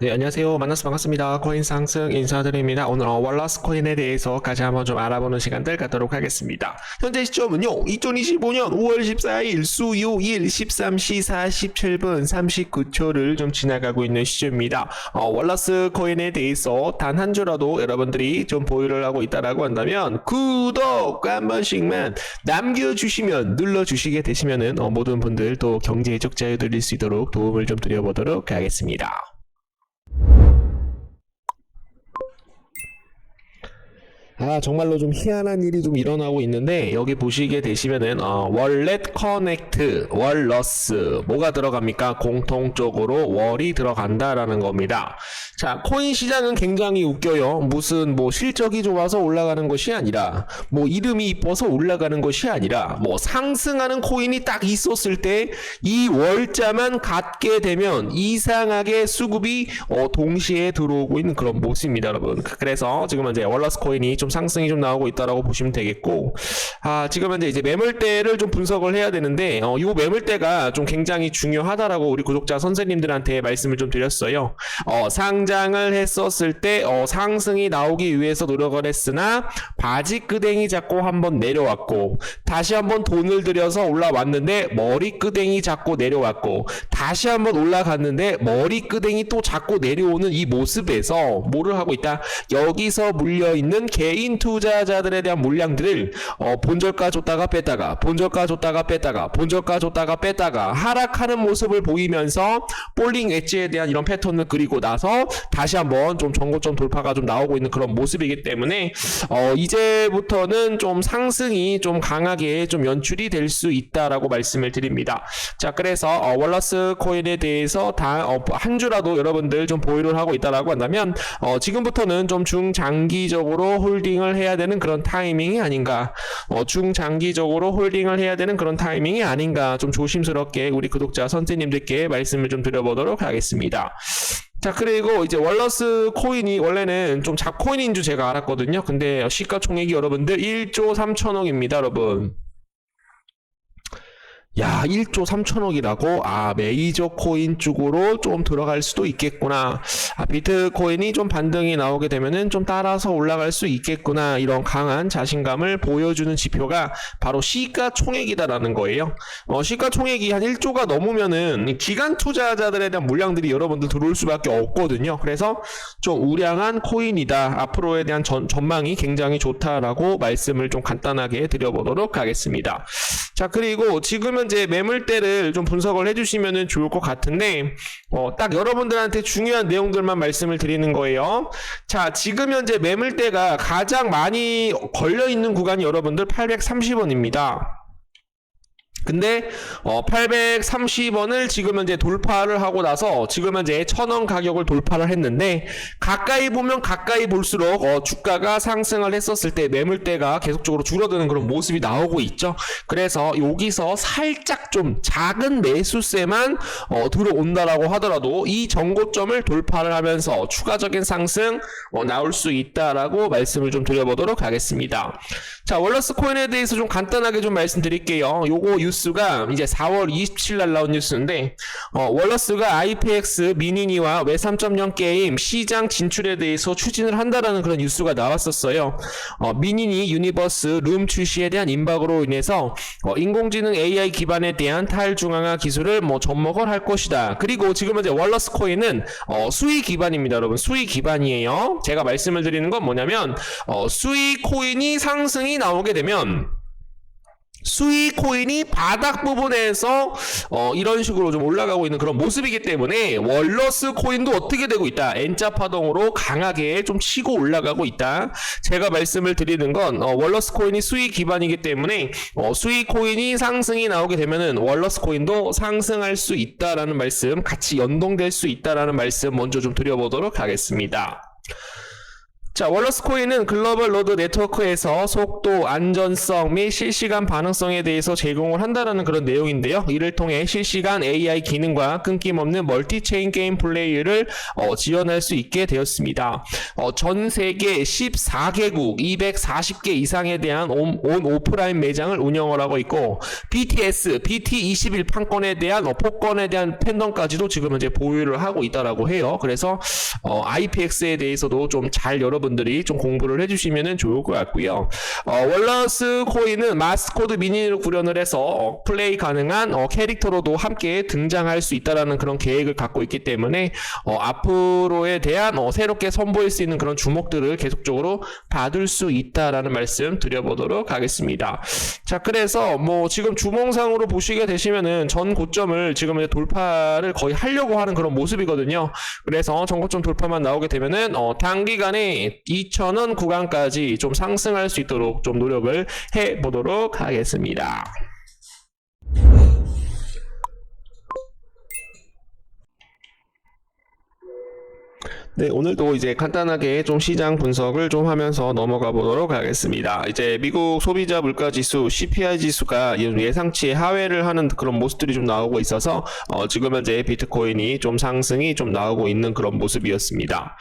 네, 안녕하세요. 만나서 반갑습니다. 코인 상승 인사드립니다. 오늘 어, 월러스 코인에 대해서 같이 한번 좀 알아보는 시간들 갖도록 하겠습니다. 현재 시점은요, 2025년 5월 14일 수요일 13시 47분 39초를 좀 지나가고 있는 시점입니다. 어, 월러스 코인에 대해서 단 한 주라도 여러분들이 좀 보유를 하고 있다라고 한다면 구독 한 번씩만 남겨주시면 눌러주시게 되시면은 어, 모든 분들 또 경제적 자유 누릴 수 있도록 도움을 좀 드려보도록 하겠습니다. 아 정말로 좀 희한한 일이 좀 일어나고 있는데 여기 보시게 되시면은 어, 월렛 커넥트 월러스 뭐가 들어갑니까? 공통적으로 월이 들어간다라는 겁니다. 자 코인 시장은 굉장히 웃겨요. 무슨 뭐 실적이 좋아서 올라가는 것이 아니라 뭐 이름이 이뻐서 올라가는 것이 아니라 뭐 상승하는 코인이 딱 있었을 때 이 월자만 갖게 되면 이상하게 수급이 어, 동시에 들어오고 있는 그런 모습입니다 여러분. 그래서 지금 이제 월러스 코인이 좀 상승이 좀 나오고 있다라고 보시면 되겠고 아 지금 현재 이제 매물대를 좀 분석을 해야 되는데 어, 이 매물대가 좀 굉장히 중요하다라고 우리 구독자 선생님들한테 말씀을 좀 드렸어요. 어, 상장을 했었을 때 어, 상승이 나오기 위해서 노력을 했으나 바지 끄댕이 잡고 한번 내려왔고 다시 한번 돈을 들여서 올라왔는데 머리 끄댕이 잡고 내려왔고 다시 한번 올라갔는데 머리 끄댕이 또 잡고 내려오는 이 모습에서 뭐를 하고 있다? 여기서 물려 있는 개인 투자자들에 대한 물량들을 어, 본저가 줬다가 뺐다가 본저가 줬다가 뺐다가 본저가 줬다가 뺐다가 하락하는 모습을 보이면서 볼링 엣지에 대한 이런 패턴을 그리고 나서 다시 한번 좀 전고점 돌파가 좀 나오고 있는 그런 모습이기 때문에 어, 이제부터는 좀 상승이 좀 강하게 좀 연출이 될 수 있다라고 말씀을 드립니다. 자 그래서 어, 월러스 코인에 대해서 다한 주라도 여러분들 좀 보유를 하고 있다라고 한다면 어, 지금부터는 좀 중장기적으로 홀딩 을 해야 되는 그런 타이밍이 아닌가 어, 중장기적으로 홀딩을 해야 되는 그런 타이밍이 아닌가 좀 조심스럽게 우리 구독자 선생님들께 말씀을 좀 드려보도록 하겠습니다. 자 그리고 이제 월러스 코인이 원래는 좀 잡코인인 줄 제가 알았거든요. 근데 시가총액이 여러분들 1조 3천억입니다, 여러분. 야, 1조 3천억이라고? 아, 메이저 코인 쪽으로 좀 들어갈 수도 있겠구나. 아, 비트코인이 좀 반등이 나오게 되면은 좀 따라서 올라갈 수 있겠구나. 이런 강한 자신감을 보여주는 지표가 바로 시가총액이다라는 거예요. 어, 시가총액이 한 1조가 넘으면은 이 기간 투자자들에 대한 물량들이 여러분들 들어올 수밖에 없거든요. 그래서 좀 우량한 코인이다. 앞으로에 대한 전, 전망이 굉장히 좋다라고 말씀을 좀 간단하게 드려보도록 하겠습니다. 자, 그리고 지금 현재 매물대를 좀 분석을 해주시면 좋을 것 같은데, 어, 딱 여러분들한테 중요한 내용들만 말씀을 드리는 거예요. 자, 지금 현재 매물대가 가장 많이 걸려 있는 구간이 여러분들 830원입니다. 근데 어 830원을 지금 현재 돌파를 하고 나서 지금 현재 1000원 가격을 돌파를 했는데 가까이 보면 가까이 볼수록 어 주가가 상승을 했었을 때 매물대가 계속적으로 줄어드는 그런 모습이 나오고 있죠. 그래서 여기서 살짝 좀 작은 매수세만 어 들어온다라고 하더라도 이 정고점을 돌파를 하면서 추가적인 상승 어 나올 수 있다라고 말씀을 좀 드려보도록 하겠습니다. 자, 월러스 코인에 대해서 좀 간단하게 좀 말씀드릴게요. 요거 뉴스가 이제 4월 27일 날 나온 뉴스인데, 어, 월러스가 IPX 미니니와 웹3.0 게임 시장 진출에 대해서 추진을 한다라는 그런 뉴스가 나왔었어요. 어, 미니니 유니버스 룸 출시에 대한 임박으로 인해서 어, 인공지능 AI 기반에 대한 탈중앙화 기술을 뭐 접목을 할 것이다. 그리고 지금 현재 월러스 코인은 어, 수익 기반입니다, 여러분. 수익 기반이에요. 제가 말씀을 드리는 건 뭐냐면 어, 수익 코인이 상승이 나오게 되면 수익 코인이 바닥 부분에서 어, 이런 식으로 좀 올라가고 있는 그런 모습이기 때문에 월러스 코인도 어떻게 되고 있다 N자 파동으로 강하게 좀 치고 올라가고 있다 제가 말씀을 드리는 건 어, 월러스 코인이 수익 기반이기 때문에 어, 수익 코인이 상승이 나오게 되면은 월러스 코인도 상승할 수 있다라는 말씀 같이 연동될 수 있다라는 말씀 먼저 좀 드려보도록 하겠습니다. 자, 월러스 코인은 글로벌 로드 네트워크에서 속도, 안전성 및 실시간 반응성에 대해서 제공을 한다는 그런 내용인데요. 이를 통해 실시간 AI 기능과 끊김없는 멀티체인 게임 플레이를 어, 지원할 수 있게 되었습니다. 어, 전 세계 14개국 240개 이상에 대한 온, 온 오프라인 매장을 운영을 하고 있고 BTS, BT21 판권에 대한 어, 폭권에 대한 팬덤까지도 지금 현재 보유를 하고 있다라고 해요. 그래서 어, IPX에 대해서도 좀 잘 여러 분들이 좀 공부를 해주시면 좋을 것 같고요. 어, 월러스 코인은 마스코드 미니를 구현을 해서 어, 플레이 가능한 어, 캐릭터로도 함께 등장할 수 있다라는 그런 계획을 갖고 있기 때문에 어, 앞으로에 대한 어, 새롭게 선보일 수 있는 그런 주목들을 계속적으로 받을 수 있다라는 말씀 드려보도록 하겠습니다. 자, 그래서 뭐 지금 주몽상으로 보시게 되시면은 전 고점을 지금 이제 돌파를 거의 하려고 하는 그런 모습이거든요. 그래서 전 고점 돌파만 나오게 되면은 어, 단기간에 2,000원 구간까지 좀 상승할 수 있도록 좀 노력을 해 보도록 하겠습니다. 네, 오늘도 이제 간단하게 좀 시장 분석을 좀 하면서 넘어가 보도록 하겠습니다. 이제 미국 소비자 물가 지수 CPI 지수가 예상치 하회를 하는 그런 모습들이 좀 나오고 있어서 어, 지금 현재 비트코인이 좀 상승이 좀 나오고 있는 그런 모습이었습니다.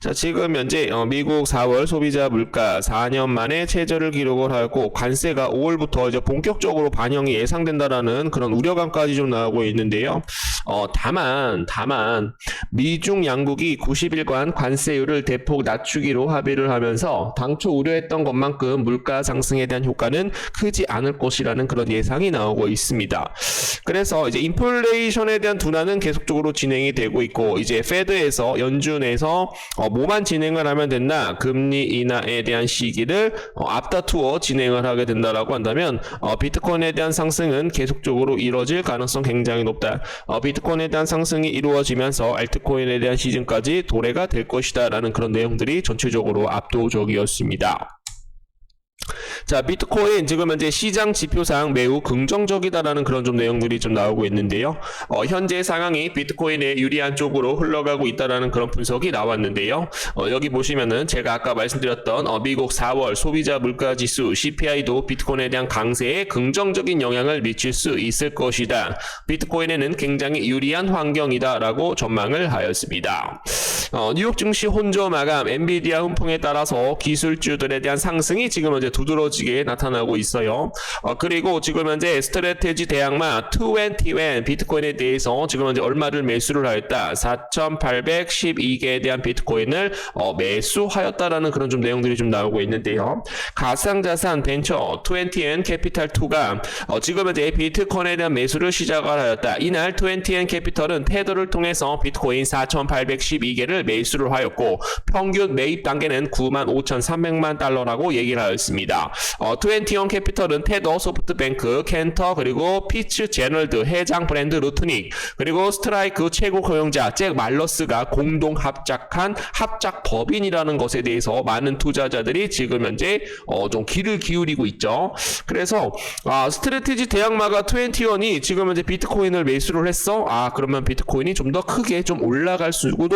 자, 지금 현재 어, 미국 4월 소비자 물가 4년 만에 최저를 기록을 하고 관세가 5월부터 이제 본격적으로 반영이 예상된다라는 그런 우려감까지 좀 나오고 있는데요. 어, 다만, 다만, 미중 양국이 90일간 관세율을 대폭 낮추기로 합의를 하면서 당초 우려했던 것만큼 물가 상승에 대한 효과는 크지 않을 것이라는 그런 예상이 나오고 있습니다. 그래서 이제 인플레이션에 대한 둔화는 계속적으로 진행이 되고 있고, 이제 페드에서 연준에서 어, 뭐만 진행을 하면 된다, 금리 인하에 대한 시기를 어, 앞다투어 진행을 하게 된다라고 한다면, 어, 비트코인에 대한 상승은 계속적으로 이뤄질 가능성 굉장히 높다. 어, 비트코인에 대한 상승이 이루어지면서 알트코인에 대한 시즌까지 도래가 될 것이다 라는 그런 내용들이 전체적으로 압도적이었습니다. 자, 비트코인 지금 현재 시장 지표상 매우 긍정적이다라는 그런 좀 내용들이 좀 나오고 있는데요. 어, 현재 상황이 비트코인에 유리한 쪽으로 흘러가고 있다라는 그런 분석이 나왔는데요. 어, 여기 보시면은 제가 아까 말씀드렸던 어, 미국 4월 소비자 물가 지수 CPI도 비트코인에 대한 강세에 긍정적인 영향을 미칠 수 있을 것이다. 비트코인에는 굉장히 유리한 환경이다라고 전망을 하였습니다. 어, 뉴욕 증시 혼조 마감, 엔비디아 훈풍에 따라서 기술주들에 대한 상승이 지금 현재 두드러지게 나타나고 있어요. 어, 그리고 지금 현재 스트레테지 대항마 221 비트코인에 대해서 지금 현재 얼마를 매수를 하였다. 4,812개에 대한 비트코인을 어, 매수하였다라는 그런 좀 내용들이 좀 나오고 있는데요. 가상자산 벤처 20N 캐피탈 2가 어, 지금 현재 비트코인에 대한 매수를 시작을 하였다. 이날 20N 캐피털은 테더를 통해서 비트코인 4,812개를 매수를 하였고 평균 매입 단계는 95,300만 달러라고 얘기를 하였습니다. 어, 21 캐피털은 테더, 소프트뱅크, 켄터 그리고 피츠 제널드, 해장 브랜드 루트닉 그리고 스트라이크 최고 고용자 잭 말러스가 공동 합작한 합작 법인이라는 것에 대해서 많은 투자자들이 지금 현재 어, 좀 귀를 기울이고 있죠. 그래서 아, 스트레티지 대항마가 21이 지금 현재 비트코인을 매수를 했어. 아 그러면 비트코인이 좀 더 크게 좀 올라갈 수도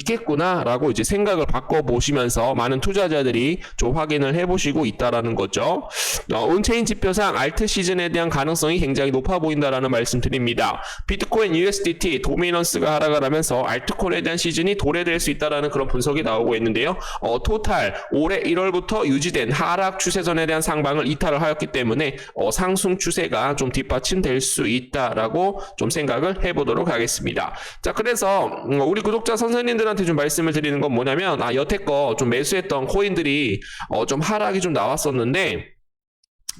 있겠구나라고 이제 생각을 바꿔 보시면서 많은 투자자들이 좀 확인을 해보시고 있다라는 거죠. 어, 온체인 지표상 알트 시즌에 대한 가능성이 굉장히 높아 보인다라는 말씀드립니다. 비트코인 USDT 도미넌스가 하락을 하면서 알트코인에 대한 시즌이 도래될 수 있다라는 그런 분석이 나오고 있는데요. 어, 토탈 올해 1월부터 유지된 하락 추세선에 대한 상방을 이탈을 하였기 때문에 어, 상승 추세가 좀 뒷받침될 수 있다라고 좀 생각을 해보도록 하겠습니다. 자, 그래서 음, 우리 구독자 선생님들 한테 좀 말씀을 드리는 건 뭐냐면 아 여태껏 좀 매수했던 코인들이 어, 좀 하락이 좀 나왔었는데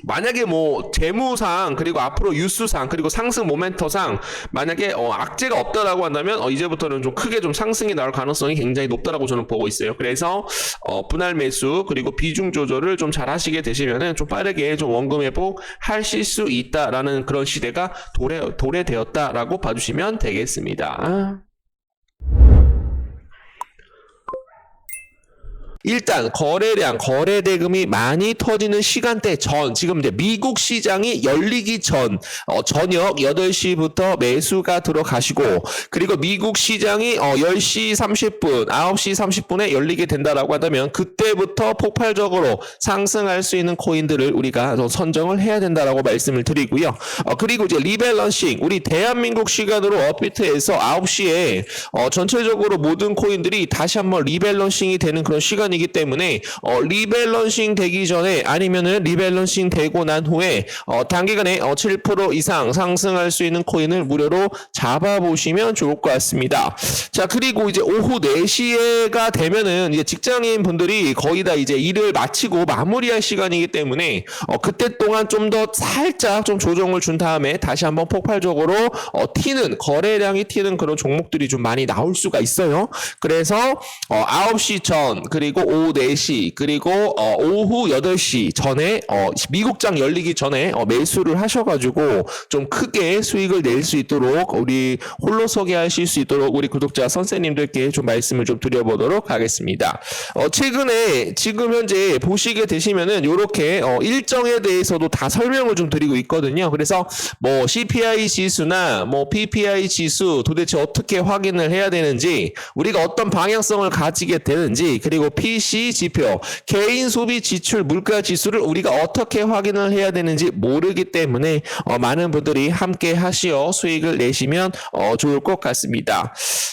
만약에 뭐 재무상 그리고 앞으로 뉴스상 그리고 상승 모멘터상 만약에 어, 악재가 없다라고 한다면 어, 이제부터는 좀 크게 좀 상승이 나올 가능성이 굉장히 높다라고 저는 보고 있어요. 그래서 어, 분할 매수 그리고 비중 조절을 좀 잘 하시게 되시면은 좀 빠르게 좀 원금 회복 하실 수 있다라는 그런 시대가 도래 도래되었다라고 봐주시면 되겠습니다. 일단 거래량, 거래 대금이 많이 터지는 시간대 전, 지금 이제 미국 시장이 열리기 전, 어, 저녁 8시부터 매수가 들어가시고, 그리고 미국 시장이 어, 10시 30분, 9시 30분에 열리게 된다라고 한다면, 그때부터 폭발적으로 상승할 수 있는 코인들을 우리가 좀 선정을 해야 된다라고 말씀을 드리고요. 어, 그리고 이제 리밸런싱, 우리 대한민국 시간으로 업비트에서 9시에 어, 전체적으로 모든 코인들이 다시 한번 리밸런싱이 되는 그런 시간 이기 때문에 어, 리밸런싱 되기 전에 아니면은 리밸런싱 되고 난 후에 어, 단기간에 어, 7% 이상 상승할 수 있는 코인을 무료로 잡아보시면 좋을 것 같습니다. 자 그리고 이제 오후 4시가 되면은 이제 직장인 분들이 거의 다 이제 일을 마치고 마무리할 시간이기 때문에 어, 그때 동안 좀 더 살짝 좀 조정을 준 다음에 다시 한번 폭발적으로 어, 튀는 거래량이 튀는 그런 종목들이 좀 많이 나올 수가 있어요. 그래서 어, 9시 전 그리고 오후 4시 그리고 어, 오후 8시 전에 어, 미국장 열리기 전에 어, 매수를 하셔가지고 좀 크게 수익을 낼 수 있도록 우리 홀로서게 하실 수 있도록 우리 구독자 선생님들께 좀 말씀을 좀 드려보도록 하겠습니다. 어, 최근에 지금 현재 보시게 되시면은 이렇게 어, 일정에 대해서도 다 설명을 좀 드리고 있거든요. 그래서 뭐 CPI 지수나 뭐 PPI 지수 도대체 어떻게 확인을 해야 되는지 우리가 어떤 방향성을 가지게 되는지 그리고 PC 지표 개인 소비 지출 물가 지수를 우리가 어떻게 확인을 해야 되는지 모르기 때문에 어, 많은 분들이 함께 하시어 수익을 내시면 어, 좋을 것 같습니다.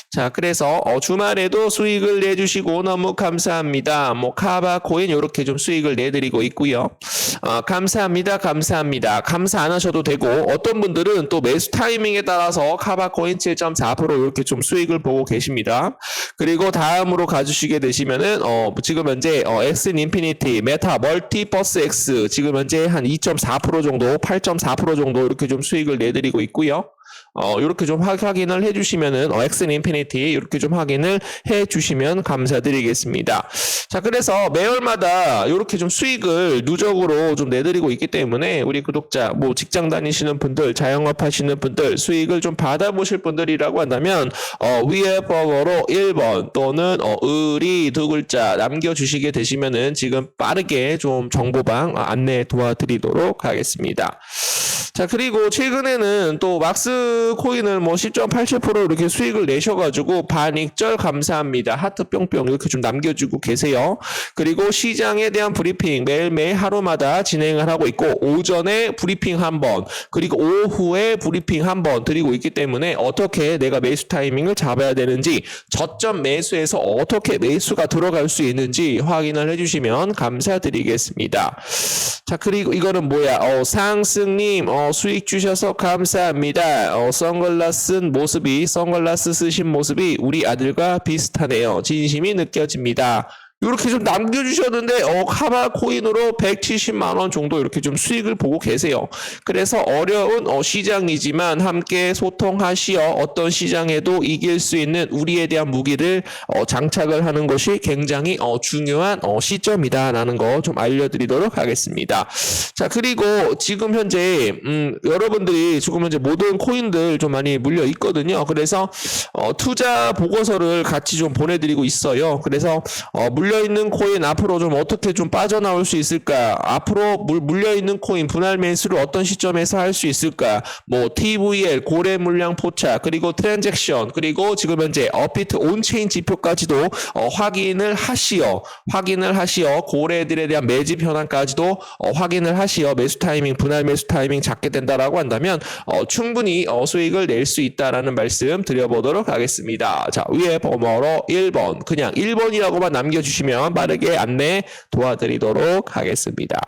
자, 그래서 어, 주말에도 수익을 내주시고 너무 감사합니다. 뭐 카바 코인 이렇게 좀 수익을 내드리고 있고요. 어, 감사합니다, 감사합니다. 감사 안 하셔도 되고 어떤 분들은 또 매수 타이밍에 따라서 카바 코인 7.4% 이렇게 좀 수익을 보고 계십니다. 그리고 다음으로 가주시게 되시면은 어, 지금 현재 어, 엑슨 인피니티, 메타, 멀티버스 X 지금 현재 한 2.4% 정도, 8.4% 정도 이렇게 좀 수익을 내드리고 있고요. 어, 이렇게 좀 확- 확인을 해주시면은, 어, 엑슨 인피니티, 이렇게 좀 확인을 해주시면 감사드리겠습니다. 자, 그래서 매월마다 이렇게 좀 수익을 누적으로 좀 내드리고 있기 때문에, 우리 구독자, 뭐, 직장 다니시는 분들, 자영업 하시는 분들, 수익을 좀 받아보실 분들이라고 한다면, 어, 위에 번호로 1번 또는, 어, 의리 두 글자 남겨주시게 되시면은, 지금 빠르게 좀 정보방 안내 도와드리도록 하겠습니다. 자, 그리고 최근에는 또 막스 코인을 뭐 10.87% 이렇게 수익을 내셔가지고 반익절 감사합니다. 하트 뿅뿅 이렇게 좀 남겨주고 계세요. 그리고 시장에 대한 브리핑 매일매일 하루마다 진행을 하고 있고 오전에 브리핑 한 번, 그리고 오후에 브리핑 한 번 드리고 있기 때문에 어떻게 내가 매수 타이밍을 잡아야 되는지 저점 매수에서 어떻게 매수가 들어갈 수 있는지 확인을 해주시면 감사드리겠습니다. 자, 그리고 이거는 뭐야? 어, 상승님, 어, 수익 주셔서 감사합니다. 어, 선글라스 쓴 모습이, 선글라스 쓰신 모습이 우리 아들과 비슷하네요. 진심이 느껴집니다. 이렇게 좀 남겨주셨는데 어 카바 코인으로 170만 원 정도 이렇게 좀 수익을 보고 계세요. 그래서 어려운 어, 시장이지만 함께 소통하시어 어떤 시장에도 이길 수 있는 우리에 대한 무기를 어, 장착을 하는 것이 굉장히 어, 중요한 어, 시점이다라는 거 좀 알려드리도록 하겠습니다. 자 그리고 지금 현재 음, 여러분들이 지금 현재 모든 코인들 좀 많이 물려 있거든요. 그래서 어, 투자 보고서를 같이 좀 보내드리고 있어요. 그래서 어, 물려 있는 코인 앞으로 좀 어떻게 좀 빠져나올 수 있을까? 앞으로 물, 물려 있는 코인 분할 매수를 어떤 시점에서 할 수 있을까? 뭐 TVL 고래 물량 포착 그리고 트랜잭션 그리고 지금 현재 업비트 온체인 지표까지도 어, 확인을 하시어 확인을 하시어 고래들에 대한 매집 현황까지도 어, 확인을 하시어 매수 타이밍 분할 매수 타이밍 잡게 된다라고 한다면 어, 충분히 어, 수익을 낼 수 있다라는 말씀 드려보도록 하겠습니다. 자 위에 번호로 1번 그냥 1번이라고만 남겨 주시면 빠르게 안내 도와드리도록 하겠습니다.